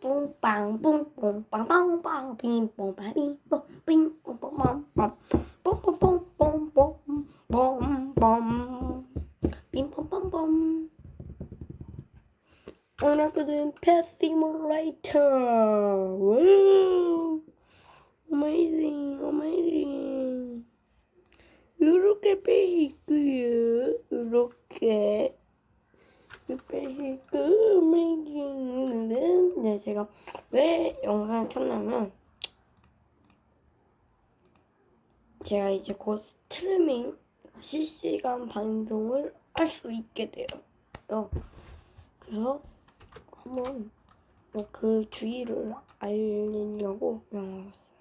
뿡빵 뿡뿡 빵빵빵 빙뽕빵 빙뽕 빙뽕뽕빵 뽕뽕뽕뽕뽕뽕뽕 빙뽕뽕뽕 오늘거든 Pet Simulator 와우 Amazing Amazing 이렇게 펫이 있고요 이렇게 펫이 있고 Amazing은 네 제가 왜 영상을 켰냐면 제가 이제 곧 스트리밍 실시간 방송을 할 수 있게 돼요. 그래서 한번 그 주의를 알리려고 영상을 봤어요.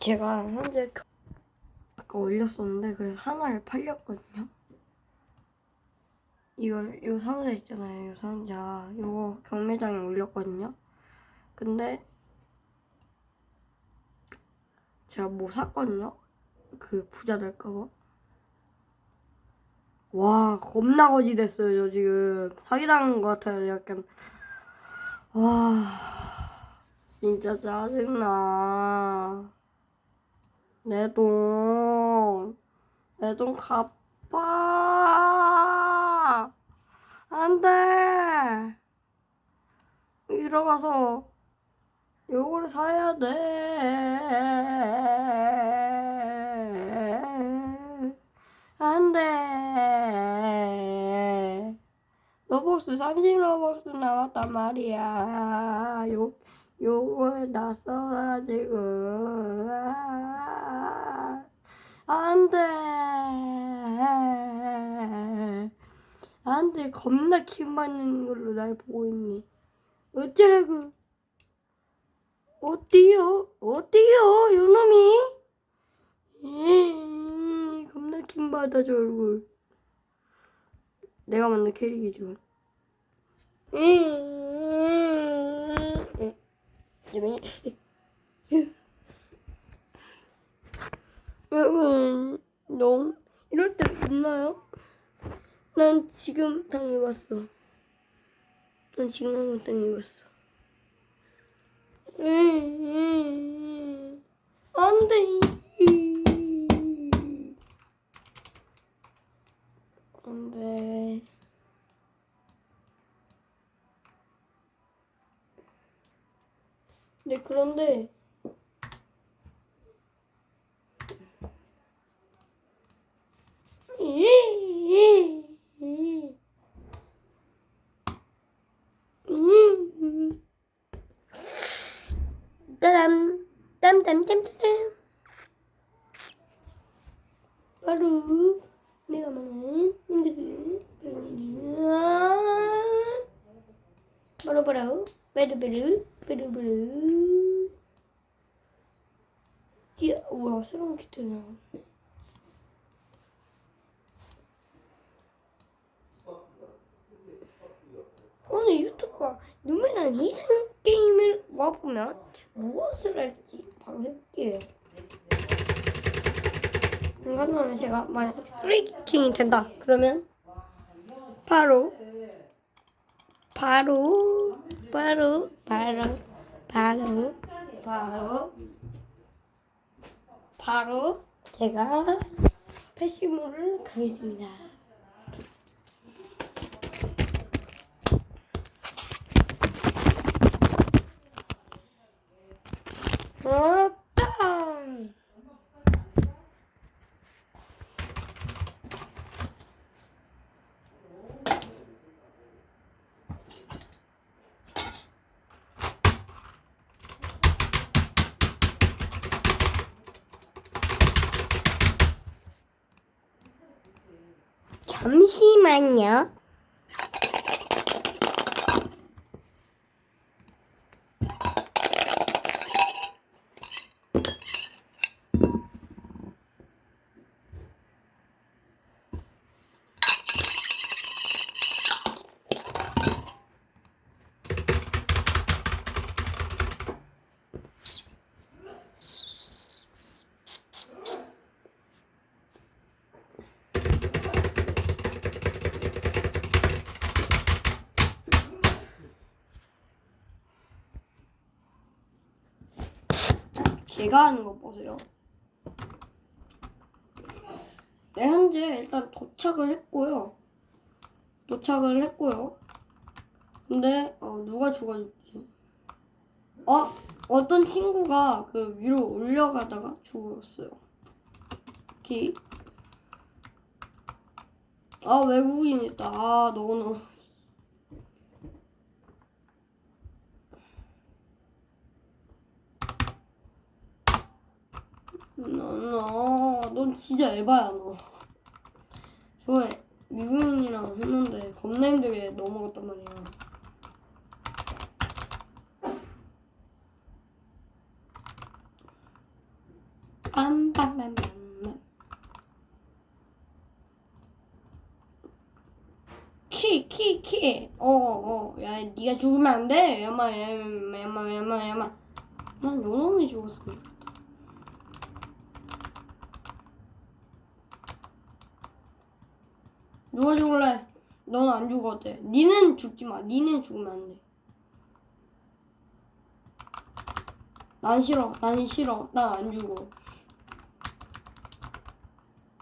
제가 현재 그- 아까 올렸었는데 그래서 하나를 팔렸거든요. 이거 요 상자 있잖아요. 요 상자 요거 경매장에 올렸거든요. 근데 제가 뭐 샀거든요. 그 부자 될까봐. 와 겁나 거지 됐어요. 저 지금 사기당한 것 같아요. 약간 와 진짜 짜증나. 내 돈, 내 돈 갚아. 안 돼. 들어가서 요거를 사야 돼. 안 돼. 로벅스 30 로벅스 남았단 말이야. 요, 요걸 다 써가지고. 아, 안 돼. 안 돼. 겁나 킹받는 걸로 날 보고 있니. 어쩌라고. 어때요? 어때요? 요놈이? 에이, 겁나 킹받아, 저 얼굴. 내가 만든 캐릭이죠. 잠깐 만요. 여러분, 너무 이럴 때 있나요? 난 지금 당해봤어. 난 지금 당해봤어. 안 돼. 안 돼. 네, 그런데 따담 땀땀땀땀. 바로 내가 말하는 친구들 바로 바로 베르베르 베르베르 야 우와 새로운 키트 나 오늘 유튜브가 눈물 나는 이상 게임을 와보면 무엇을 할지 바로 해볼게요. 인간으로 제가 만약 쓰레기킹이 된다. 그러면 바로 바로 바로 바로 바로 바로 바로 제가 패시모를 가겠습니다. 잠시 제가 하는 거 보세요. 네, 현재 일단 도착을 했고요. 도착을 했고요. 근데 어, 누가 죽어졌지? 어? 어떤 친구가 그 위로 올려가다가 죽었어요. 기. 아 외국인 있다. 아 너무 너, 넌 진짜 에바야 너. 저번에 미국인이랑 했는데 겁나 힘들게 넘어갔단 말이야. 빰빰빰빰빰. 키, 키, 키. 어, 어. 야, 네가 죽으면 안 돼. 야마, 야마, 야마, 야마, 야마. 난 요놈이 죽었으면 좋겠다. 누가 죽을래? 넌 안 죽어도 돼. 니는 죽지 마. 니는 죽으면 안 돼. 난 싫어. 난 싫어. 난 안 죽어.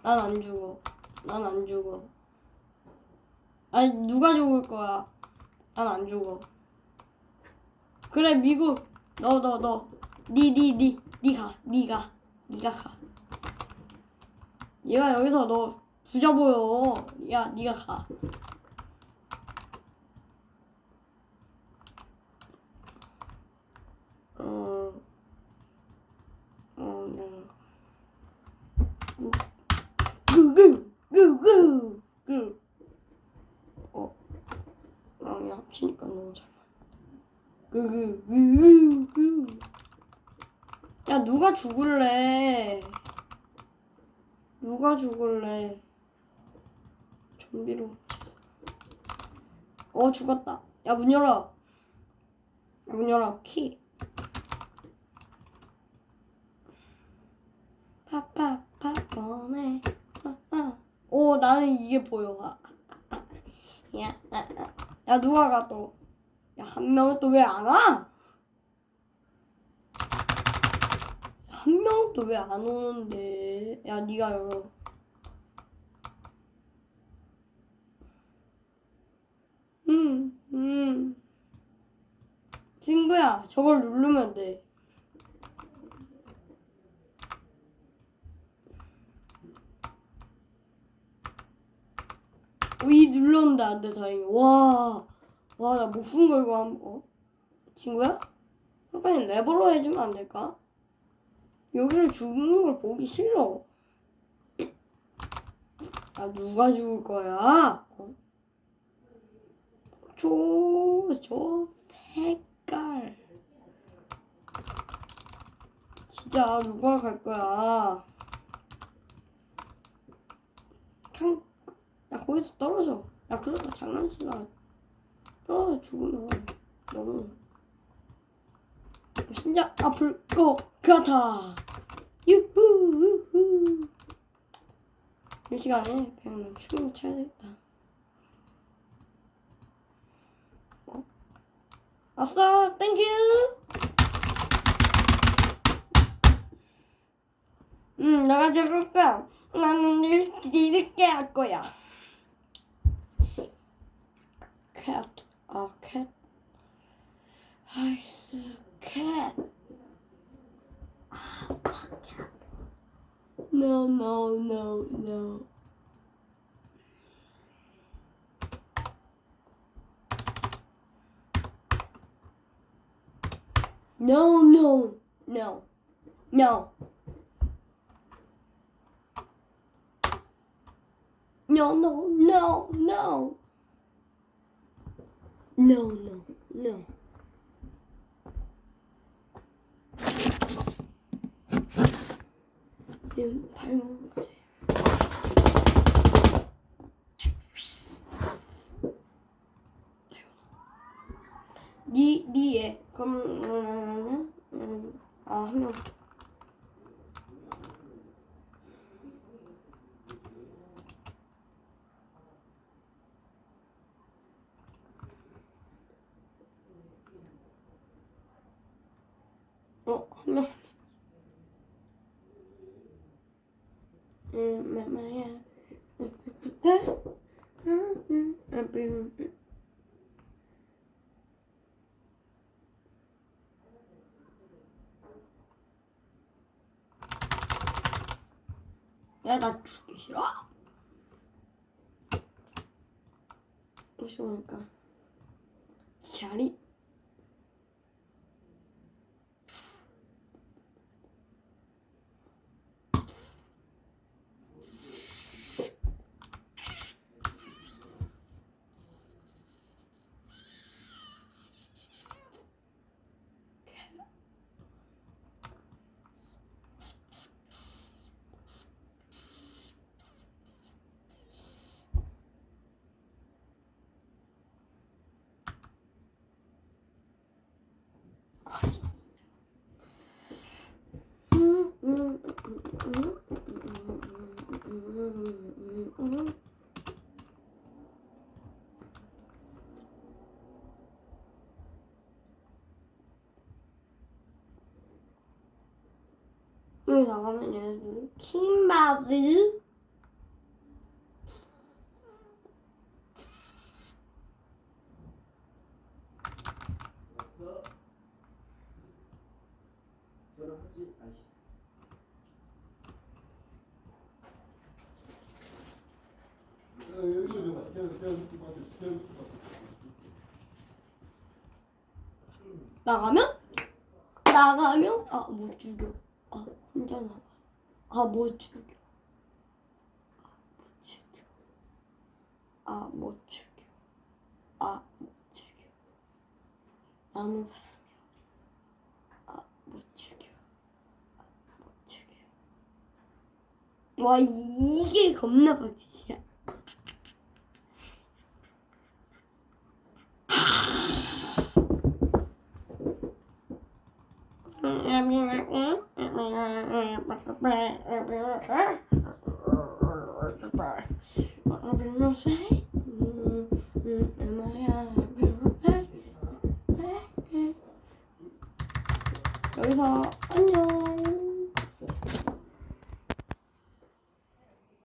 난 안 죽어. 난 안 죽어. 아니 누가 죽을 거야? 난 안 죽어. 그래 미국. 너 너 너. 니 니 니. 니가. 니가. 니가 가. 얘가 여기서 너 부자 보여. 야, 네가 가. 어, 어, 네. 구구, 구구, 구. 어, 아, 이 합치니까 너무 잘. 구구, 구구, 구. 야, 누가 죽을래? 누가 죽을래? 좀비로. 어 죽었다. 야 문 열어. 야, 문 열어. 키. 파파파 번에 오 나는 이게 보여. 아, 아, 아. 야, 아, 아. 야 누가 가또? 야한 명은 또 왜 안 와? 한 명은 또 왜 안 오는데? 야 네가 열어 음, 음. 친구야, 저걸 누르면 돼. 오, 이 눌렀는데 안 돼, 다행히. 와, 와, 나 목숨 걸고 한, 어? 친구야? 빨리 레버로 해주면 안 될까? 여기를 죽는 걸 보기 싫어. 아, 누가 죽을 거야? 저 색깔. 진짜 누가 갈 거야? 그냥, 야, 거기서 떨어져. 야, 그러다 장난치나. 떨어져 죽으면 너무. 진짜 아플 것 같아. 유후, 유후. 이 시간에 그냥 춤을 춰야 겠다 아싸, 땡큐. 음, 내가 죽을 거야. 나는 일, 이렇게 할 거야. 캣, 아, 캣. 아이스, 캣. 아, 캣. No, no, no, no. No, no, no, no. No, no, no, no. No, no, no. 지금 발목 거지. Di de como hum, ah no oh não hum, mas, mas é. 야. 야, 나 죽기 싫어? 싫으니까 자리 여기 나가면 얘네들이 아이씨. 나가면 나가면 아 못 죽여 아 혼자 나갔어. 아못 죽여. 아 못 죽여. 아 못 죽여. 남은 사람이 없어 아 못 죽여. 아 못 죽여. 와 이게 겁나 박이야 여기서 안녕.